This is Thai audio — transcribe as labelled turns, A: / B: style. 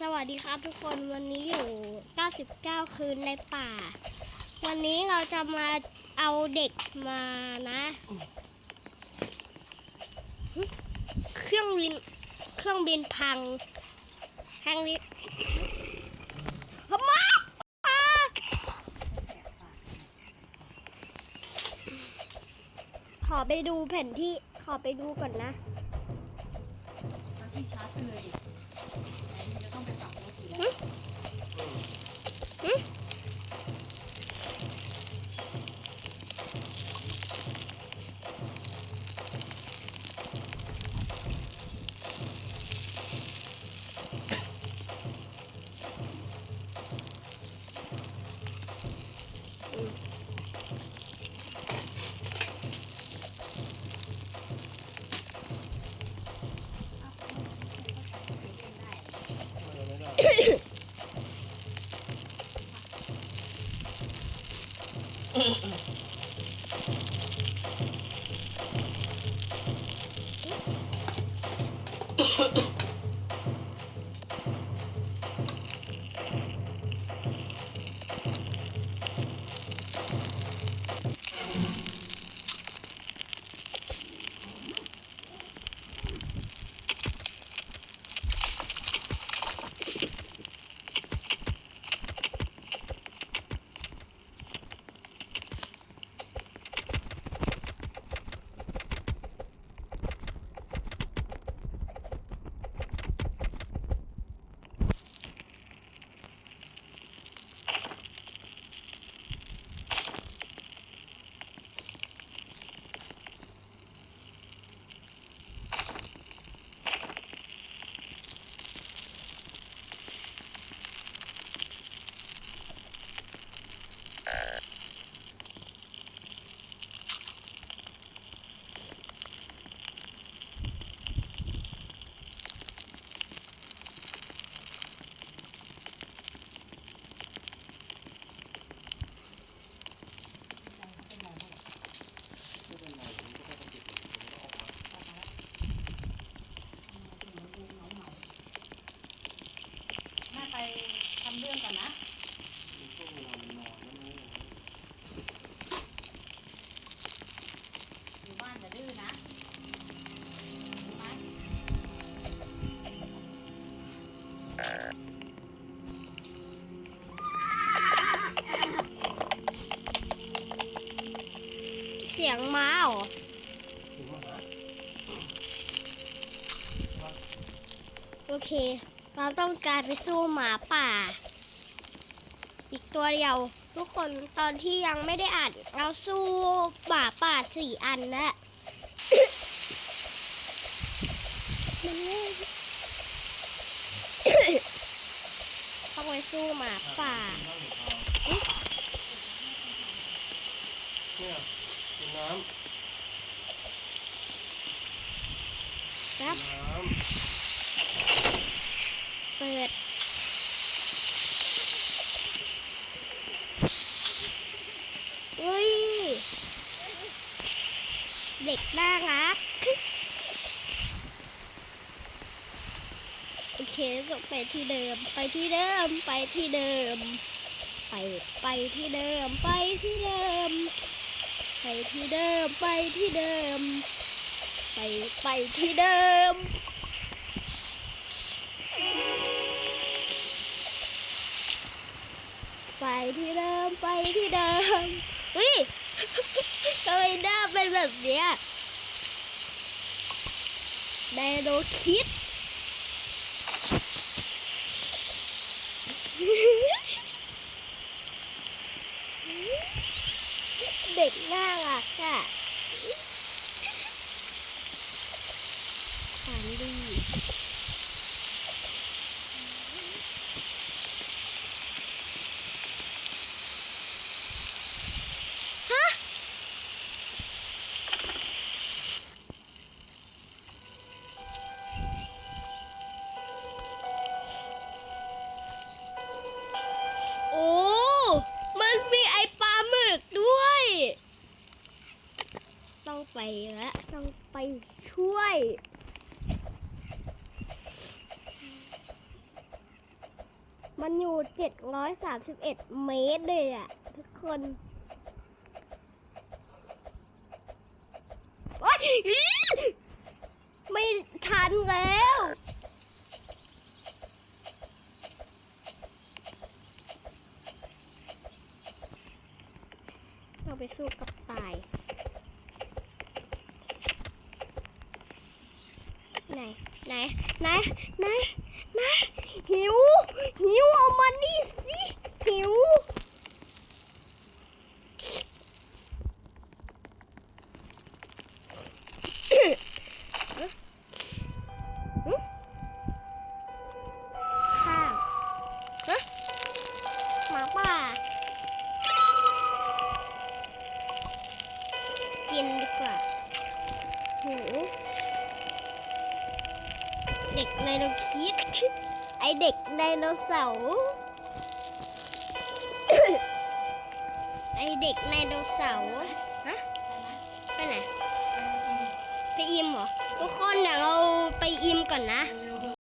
A: สวัสดีครับทุกคนวันนี้อยู่ 99 คืนในป่า วันนี้เราจะมาเอาเด็กมานะ เครื่องบินเครื่องบินพังแฮงลิทำไมาขอไปดูแผนที่ขอไปดูก่อนนะ
B: ที่ชาร์จเลย Ha ไปทำเรื่องก่อนนะ อยู่บ้านอย่าดื้อนะรู้ไหม
A: เสียงม้าเหรอโอเค เราต้องการไปสู้หมาป่า อีกตัวเดียว ทุกคนตอนที่ยังไม่ได้อ่านเราสู้หมาป่าสี่อันแล้วมันไม่ต้องไปสู้หมาป่า
C: เนี่ยกินน้ำ
A: ครับ
C: น้
A: เปิด อุ้ย เด็กน่ารัก โอเคส่งไปที่เดิม ไปที่เดิม ไปที่เดิม ไป ไปที่เดิม ไปที่เดิม ไปที่เดิม ไปที่เดิม ไป ไปที่เดิม ไปที่เดิมไปที่เดิมอุ้ยทำไมหน้าเป็นแบบเนี้ยไดโนคิดเด็กน่ารัก ไปแล้วต้องไปช่วยมันอยู่731เมตรเลยอะทุกคนไม่ทันแล้ว เราไปสู้กับตาย ไหนไหนไหนไหนไหนหิว หิวเอามานี่สิหิวข้าวฮะหมาป่ากินดีกว่าหู เด็กไดโนคิด ไอเด็กไดโนเสาร์ไอเด็กไดโนเสาร์ฮะไปไหนไปอิมเหรอทุกคนเดี๋ยวเราไปอิมก่อนนะ